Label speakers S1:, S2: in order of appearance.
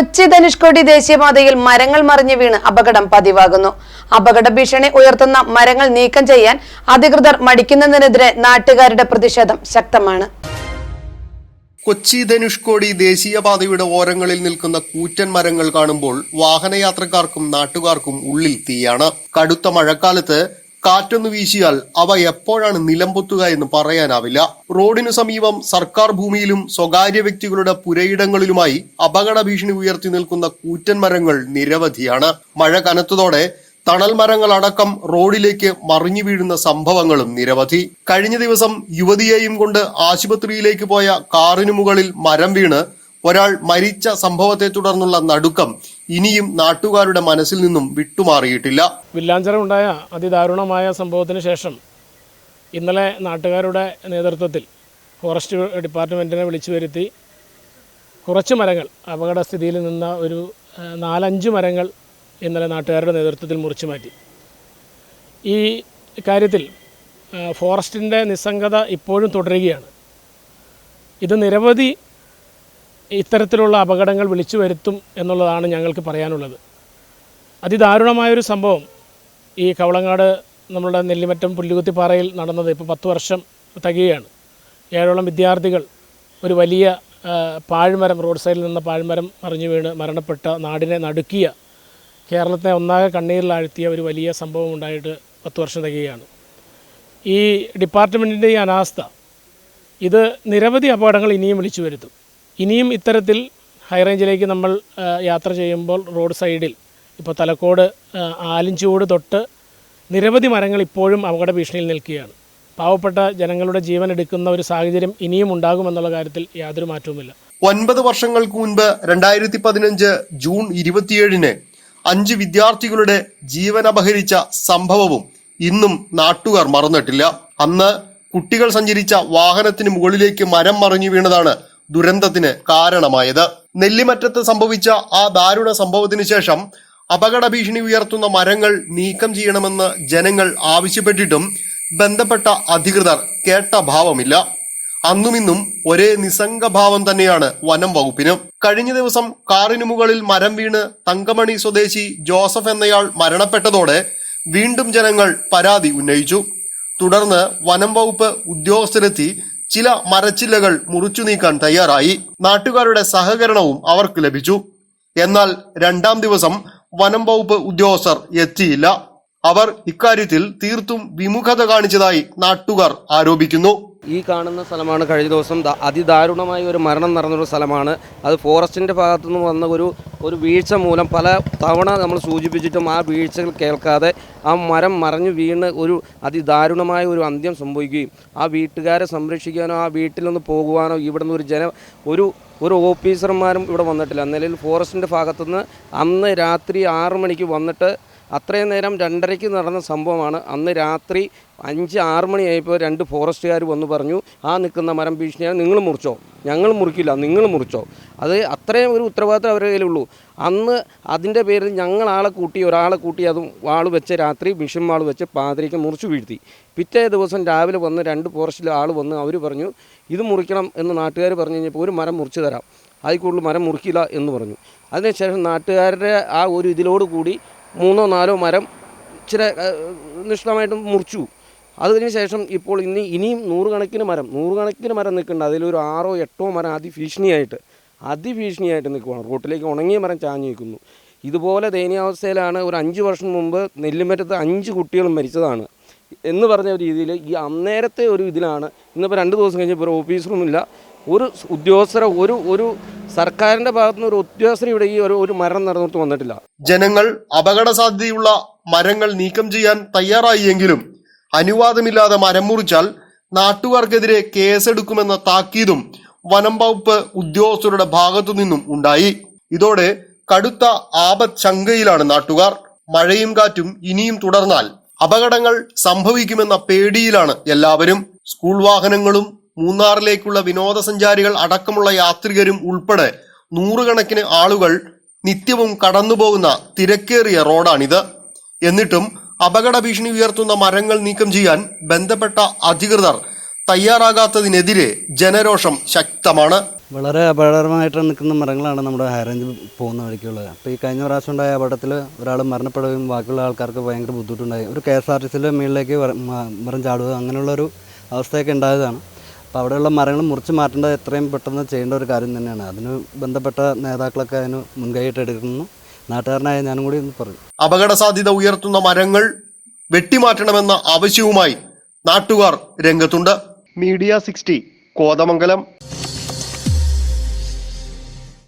S1: കൊച്ചി ധനുഷ്കോടി ദേശീയപാതയിൽ മരങ്ങൾ മറിഞ്ഞു വീണ് അപകടം പതിവാകുന്നു. അപകട ഭീഷണി ഉയർത്തുന്ന മരങ്ങൾ നീക്കം ചെയ്യാൻ അധികൃതർ മടിക്കുന്നതിനെതിരെ നാട്ടുകാരുടെ പ്രതിഷേധം ശക്തമാണ്.
S2: കൊച്ചി ധനുഷ്കോടി ദേശീയപാതയുടെ ഓരങ്ങളിൽ നിൽക്കുന്ന കൂറ്റൻ മരങ്ങൾ കാണുമ്പോൾ വാഹനയാത്രക്കാർക്കും നാട്ടുകാർക്കും ഉള്ളിൽ തീയാണ്. കടുത്ത മഴക്കാലത്ത് കാറ്റൊന്ന് വീശിയാൽ അവ എപ്പോഴാണ് നിലംപൊത്തുക എന്ന് പറയാനാവില്ല. റോഡിനു സമീപം സർക്കാർ ഭൂമിയിലും സ്വകാര്യ വ്യക്തികളുടെ പുരയിടങ്ങളിലുമായി അപകട ഭീഷണി ഉയർത്തി നിൽക്കുന്ന കൂറ്റൻ മരങ്ങൾ നിരവധിയാണ്. മഴ കനത്തതോടെ തണൽ മരങ്ങളടക്കം റോഡിലേക്ക് മറിഞ്ഞു വീഴുന്ന സംഭവങ്ങളും നിരവധി. കഴിഞ്ഞ ദിവസം യുവതിയെയും കൊണ്ട് ആശുപത്രിയിലേക്ക് പോയ കാറിനു മുകളിൽ മരം വീണ് ഒരാൾ മരിച്ച സംഭവത്തെ തുടർന്നുള്ള നടുക്കം ഇനിയും നാട്ടുകാരുടെ മനസ്സിൽ നിന്നും വിട്ടുമാറിയിട്ടില്ല.
S3: വില്ലാഞ്ചരമുണ്ടായ അതിദാരുണമായ സംഭവത്തിന് ശേഷം ഇന്നലെ നാട്ടുകാരുടെ നേതൃത്വത്തിൽ ഫോറസ്റ്റ് ഡിപ്പാർട്ട്മെന്റിനെ വിളിച്ചു വരുത്തി കുറച്ച് മരങ്ങൾ അപകടസ്ഥിതിയിൽ നിന്ന ഒരു നാലഞ്ച് മരങ്ങൾ ഇന്നലെ നാട്ടുകാരുടെ നേതൃത്വത്തിൽ മുറിച്ചു മാറ്റി. ഈ കാര്യത്തിൽ ഫോറസ്റ്റിന്റെ നിസ്സംഗത ഇപ്പോഴും തുടരുകയാണ്. ഇത് നിരവധി ഇത്തരത്തിലുള്ള അപകടങ്ങൾ വിളിച്ചു വരുത്തും എന്നുള്ളതാണ് ഞങ്ങൾക്ക് പറയാനുള്ളത്. അതിദാരുണമായൊരു സംഭവം ഈ കവളങ്ങാട് നമ്മളുടെ നെല്ലിമറ്റം പുല്ലുകുത്തിപ്പാറയിൽ നടന്നത് ഇപ്പോൾ പത്ത് വർഷം തികയാണ് ഏഴോളം വിദ്യാർത്ഥികൾ ഒരു വലിയ പാഴ്മരം റോഡ് സൈഡിൽ നിന്ന പാഴ്മരം മറിഞ്ഞു വീണ് മരണപ്പെട്ട നാടിനെ നടുക്കിയ കേരളത്തെ ഒന്നാകെ കണ്ണീരിലാഴ്ത്തിയ ഒരു വലിയ സംഭവം ഉണ്ടായിട്ട് പത്ത് വർഷം തികയാണ് ഈ ഡിപ്പാർട്ട്മെന്റിന്റെ ഈ അനാസ്ഥ ഇത് നിരവധി അപകടങ്ങൾ ഇനിയും വിളിച്ചു വരുത്തും. ഇനിയും ഇത്തരത്തിൽ ഹൈറേഞ്ചിലേക്ക് നമ്മൾ യാത്ര ചെയ്യുമ്പോൾ റോഡ് സൈഡിൽ ഇപ്പോൾ തലക്കോട് ആലിഞ്ചൂട് തൊട്ട് നിരവധി മരങ്ങൾ ഇപ്പോഴും അപകട ഭീഷണിയിൽ നിൽക്കുകയാണ്. പാവപ്പെട്ട ജനങ്ങളുടെ ജീവൻ എടുക്കുന്ന ഒരു സാഹചര്യം ഇനിയും ഉണ്ടാകുമെന്നുള്ള കാര്യത്തിൽ യാതൊരു മാറ്റവുമില്ല.
S2: ഒൻപത് വർഷങ്ങൾക്ക് മുൻപ് രണ്ടായിരത്തി പതിനഞ്ച് ജൂൺ ഇരുപത്തിയേഴിന് അഞ്ച് വിദ്യാർത്ഥികളുടെ ജീവൻ അപഹരിച്ച സംഭവവും ഇന്നും നാട്ടുകാർ മറന്നിട്ടില്ല. അന്ന് കുട്ടികൾ സഞ്ചരിച്ച വാഹനത്തിന് മുകളിലേക്ക് മരം മറിഞ്ഞു വീണതാണ് ദുരന്തത്തിന് കാരണമായത്. നെല്ലിമറ്റത്ത് സംഭവിച്ച ആ ദാരുണ സംഭവത്തിന് ശേഷം അപകട ഭീഷണി ഉയർത്തുന്ന മരങ്ങൾ നീക്കം ചെയ്യണമെന്ന് ജനങ്ങൾ ആവശ്യപ്പെട്ടിട്ടും ബന്ധപ്പെട്ട അധികൃതർ കേട്ട ഭാവമില്ല. അന്നുമിന്നും ഒരേ നിസ്സംഗഭാവം തന്നെയാണ് വനം വകുപ്പിന്. കഴിഞ്ഞ ദിവസം കാറിനു മുകളിൽ മരം വീണ് തങ്കമണി സ്വദേശി ജോസഫ് എന്നയാൾ മരണപ്പെട്ടതോടെ വീണ്ടും ജനങ്ങൾ പരാതി ഉന്നയിച്ചു. തുടർന്ന് വനം വകുപ്പ് ഉദ്യോഗസ്ഥരെത്തി ചില മരച്ചില്ലകൾ മുറിച്ചു നീക്കാൻ തയ്യാറായി. നാട്ടുകാരുടെ സഹകരണവും അവർക്ക് ലഭിച്ചു. എന്നാൽ രണ്ടാം ദിവസം വനം വകുപ്പ് ഉദ്യോഗസ്ഥർ എത്തിയില്ല. അവർ ഇക്കാര്യത്തിൽ തീർത്തും വിമുഖത കാണിച്ചതായി നാട്ടുകാർ ആരോപിക്കുന്നു.
S4: ഈ കാണുന്ന സ്ഥലമാണ് കഴിഞ്ഞ ദിവസം അതിദാരുണമായ ഒരു മരണം നടന്നൊരു സ്ഥലമാണ്. അത് ഫോറസ്റ്റിന്റെ ഭാഗത്തു നിന്ന് വന്ന ഒരു ഒരു വീഴ്ച മൂലം പല തവണ നമ്മൾ സൂചിപ്പിച്ചിട്ടും ആ വീഴ്ചകൾ കേൾക്കാതെ ആ മരം മറിഞ്ഞു വീണ് ഒരു അതിദാരുണമായ ഒരു അന്ത്യം സംഭവിക്കുകയും ആ വീട്ടുകാരെ സംരക്ഷിക്കാനോ ആ വീട്ടിൽ നിന്ന് പോകുവാനോ ഇവിടെ നിന്ന് ഒരു ജന ഒരു ഒരു ഓഫീസർമാരും ഇവിടെ വന്നിട്ടില്ല. നിലയിൽ ഫോറസ്റ്റിന്റെ ഭാഗത്തുനിന്ന് അന്ന് രാത്രി ആറു മണിക്ക് വന്നിട്ട് അത്രയും നേരം രണ്ടരയ്ക്ക് നടന്ന സംഭവമാണ്. അന്ന് രാത്രി അഞ്ച് ആറ് മണിയായപ്പോൾ രണ്ട് ഫോറസ്റ്റുകാർ വന്ന് പറഞ്ഞു ആ നിൽക്കുന്ന മരം ഭീഷണിയാണ് നിങ്ങൾ മുറിച്ചോ. ഞങ്ങൾ മുറിക്കില്ല നിങ്ങൾ മുറിച്ചോ. അത് അത്രയും ഒരു ഉത്തരവാദിത്തം അവരുടെ കയ്യിലുള്ളൂ. അന്ന് അതിന്റെ പേരിൽ ഞങ്ങൾ കൂട്ടി ഒരാളെ കൂട്ടി അതും വാൾ വെച്ച് രാത്രി മിഷൻ വാൾ വെച്ച് പാതിരിക്ക് മുറിച്ചു വീഴ്ത്തി. പിറ്റേ ദിവസം രാവിലെ വന്ന് രണ്ട് ഫോറസ്റ്റിലെ ആൾ വന്ന് അവർ പറഞ്ഞു ഇത് മുറിക്കണം എന്ന് നാട്ടുകാർ പറഞ്ഞു കഴിഞ്ഞപ്പോൾ ഒരു മരം മുറിച്ചു തരാം. കൂടുതൽ മരം മുറിക്കില്ല എന്ന് പറഞ്ഞു. അതിനുശേഷം നാട്ടുകാരുടെ ആ ഒരു ഇതിലോട് കൂടി മൂന്നോ നാലോ മരം ഇച്ചിരി നിഷ്ഠമായിട്ട് മുറിച്ചു. അതിന് ശേഷം ഇപ്പോൾ ഇനി ഇനിയും നൂറുകണക്കിന് മരം നൂറുകണക്കിന് മരം നിൽക്കുന്നുണ്ട്. അതിലൊരു ആറോ എട്ടോ മരം അതിഭീഷണിയായിട്ട് അതിഭീഷണിയായിട്ട് നിൽക്കുകയാണ് റോട്ടിലേക്ക് ഉണങ്ങിയ മരം ചാഞ്ഞു നിൽക്കുന്നു. ഇതുപോലെ ദയനീയാവസ്ഥയിലാണ് ഒരു അഞ്ച് വർഷം മുമ്പ് നെല്ലിമറ്റത്ത് അഞ്ച് കുട്ടികൾ മരിച്ചതാണ്. എന്ന് പറഞ്ഞ രീതിയിൽ ഈ അന്നേരത്തെ ഒരു ഇതിലാണ്. ഇന്നിപ്പോൾ രണ്ട് ദിവസം കഴിഞ്ഞപ്പോൾ ഒരു ഓഫീസറൊന്നുമില്ല ഒരു ഉദ്യോഗസ്ഥരെ ഒരു ഒരു സർക്കാരിന്റെ ഭാഗത്തുനിന്ന് ഒരു ഉദ്യോഗസ്ഥർ ഇവിടെ ഈ ഒരു ഒരു മരണം നടന്നിട്ട് വന്നിട്ടില്ല.
S2: ജനങ്ങൾ അപകട സാധ്യതയുള്ള മരങ്ങൾ നീക്കം ചെയ്യാൻ തയ്യാറായി എങ്കിലും അനുവാദമില്ലാതെ മരം മുറിച്ചാൽ നാട്ടുകാർക്കെതിരെ കേസെടുക്കുമെന്ന താക്കീതും വനം വകുപ്പ് ഉദ്യോഗസ്ഥരുടെ ഭാഗത്തു നിന്നും ഉണ്ടായി. ഇതോടെ കടുത്ത ആപത് ശങ്കയിലാണ് നാട്ടുകാർ. മഴയും കാറ്റും ഇനിയും തുടർന്നാൽ അപകടങ്ങൾ സംഭവിക്കുമെന്ന പേടിയിലാണ് എല്ലാവരും. സ്കൂൾ വാഹനങ്ങളും മൂന്നാറിലേക്കുള്ള വിനോദസഞ്ചാരികൾ അടക്കമുള്ള യാത്രികരും ഉൾപ്പെടെ നൂറുകണക്കിന് ആളുകൾ നിത്യവും കടന്നുപോകുന്ന തിരക്കേറിയ റോഡാണിത്. എന്നിട്ടും അപകട ഭീഷണി ഉയർത്തുന്ന മരങ്ങൾ നീക്കം ചെയ്യാൻ ബന്ധപ്പെട്ട അധികൃതർ തയ്യാറാകാത്തതിനെതിരെ ജനരോഷം ശക്തമാണ്.
S5: വളരെ അപകടകരമായിട്ട് നിൽക്കുന്ന മരങ്ങളാണ് നമ്മുടെ ഹൈറേഞ്ച് പോകുന്ന വഴിക്കുള്ളത്. അപ്പോൾ ഈ കഴിഞ്ഞ പ്രാവശ്യം ഉണ്ടായ അപകടത്തിൽ ഒരാൾ മരണപ്പെടുകയും ബാക്കിയുള്ള ആൾക്കാർക്ക് ഭയങ്കര ബുദ്ധിമുട്ടുണ്ടായി. ഒരു കെ എസ് ആർ ടി സിയിലെ മുകളിലേക്ക് മരം ചാടുക അങ്ങനെയുള്ളൊരു അവസ്ഥയൊക്കെ ഉണ്ടായതാണ്. അപ്പോൾ അവിടെയുള്ള മരങ്ങൾ മുറിച്ച് മാറ്റേണ്ടത് എത്രയും പെട്ടെന്ന് ചെയ്യേണ്ട ഒരു കാര്യം തന്നെയാണ്. അതിന് ബന്ധപ്പെട്ട നേതാക്കളൊക്കെ അതിന് മുൻകൈയിട്ട് എടുക്കുന്നു. നാട്ടുകാരനായ ഞാനും കൂടി ഒന്ന് പറഞ്ഞു
S2: അപകട സാധ്യത ഉയർത്തുന്ന മരങ്ങൾ വെട്ടിമാറ്റണമെന്ന ആവശ്യവുമായി നാട്ടുകാർ രംഗത്തുണ്ട്. Media sixty Kothamangalam.